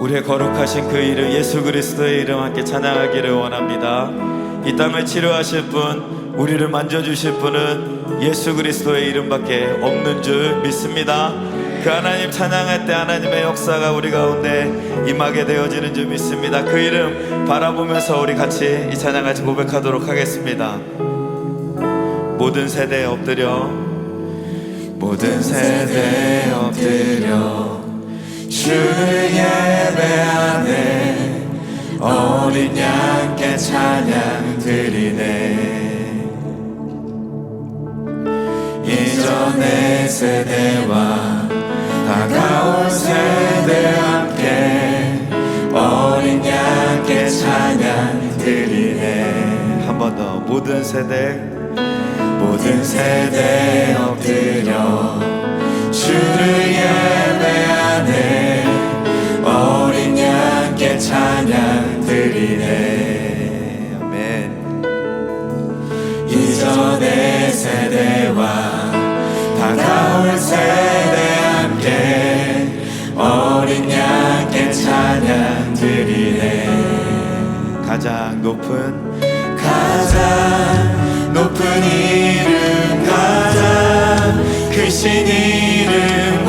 우리의 거룩하신 그 이름 예수 그리스도의 이름 함께 찬양하기를 원합니다. 이 땅을 치료하실 분, 우리를 만져주실 분은 예수 그리스도의 이름밖에 없는 줄 믿습니다. 그 하나님 찬양할 때 하나님의 역사가 우리 가운데 임하게 되어지는 줄 믿습니다. 그 이름 바라보면서 우리 같이 이 찬양 같이 고백하도록 하겠습니다. 모든 세대에 엎드려 모든 세대에 엎드려 주를 예배하네. 어린 양께 찬양 드리네. 이전의 세대와 다가올 세대 함께 어린 양께 찬양 드리네. 한 번 더. 모든 세대 모든 세대에 엎드려 주를 예배 가장 높은 가장 높은 이름 가장 크신 이름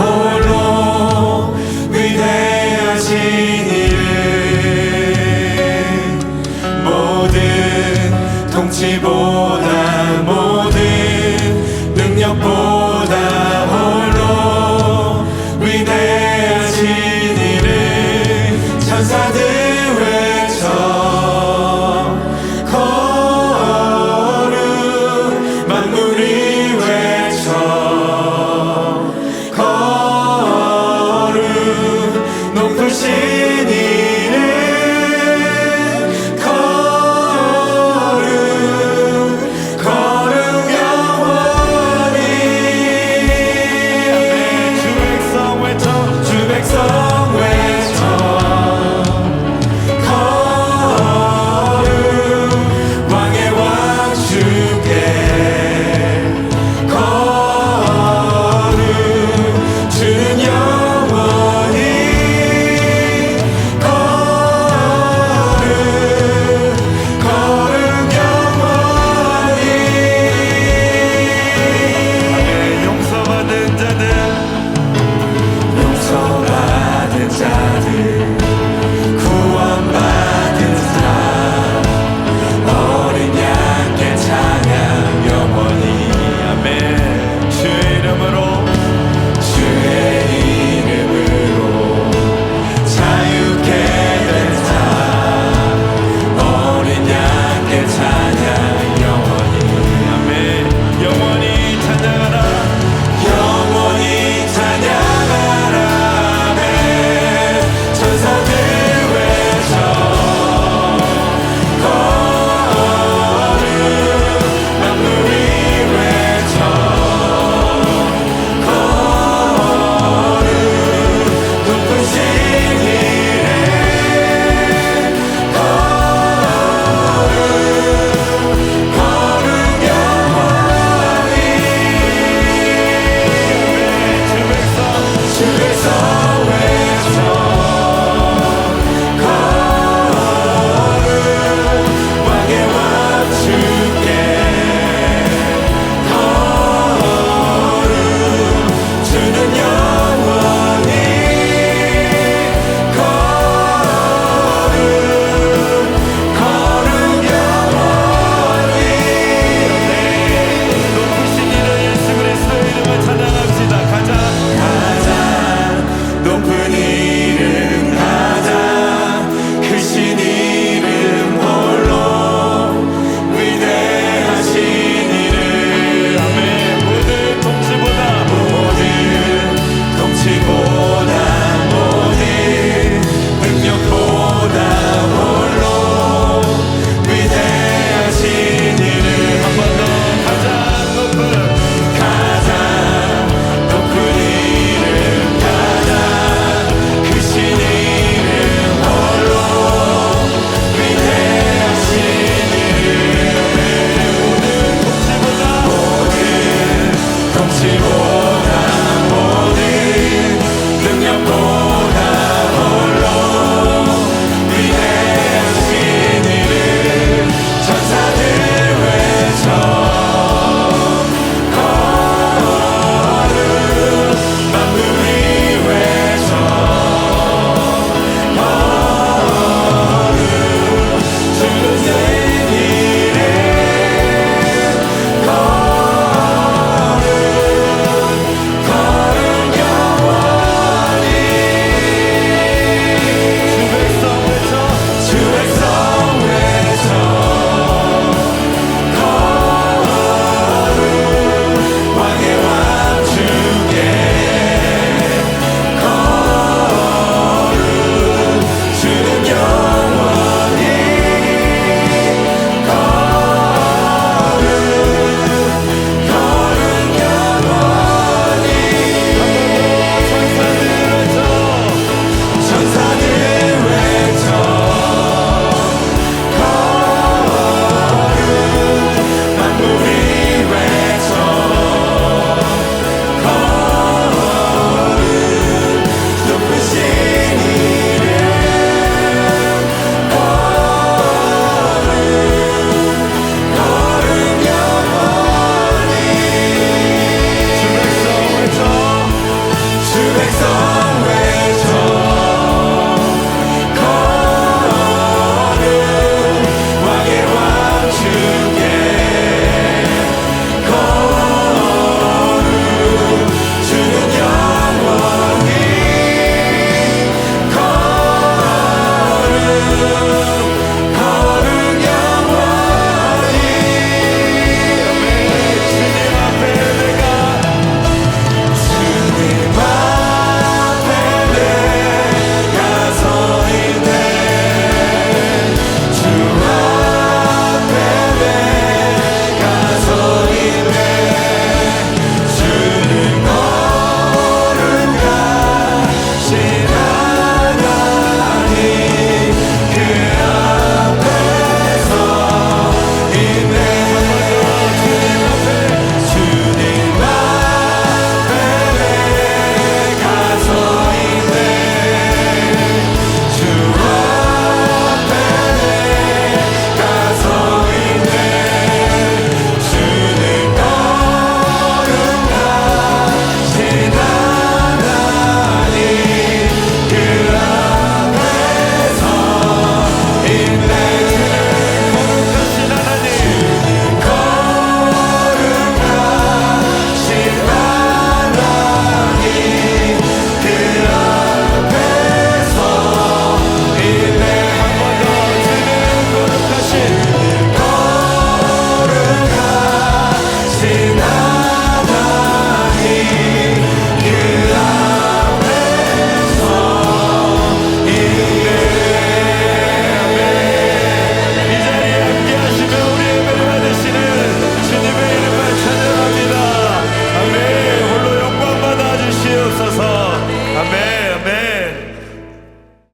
don't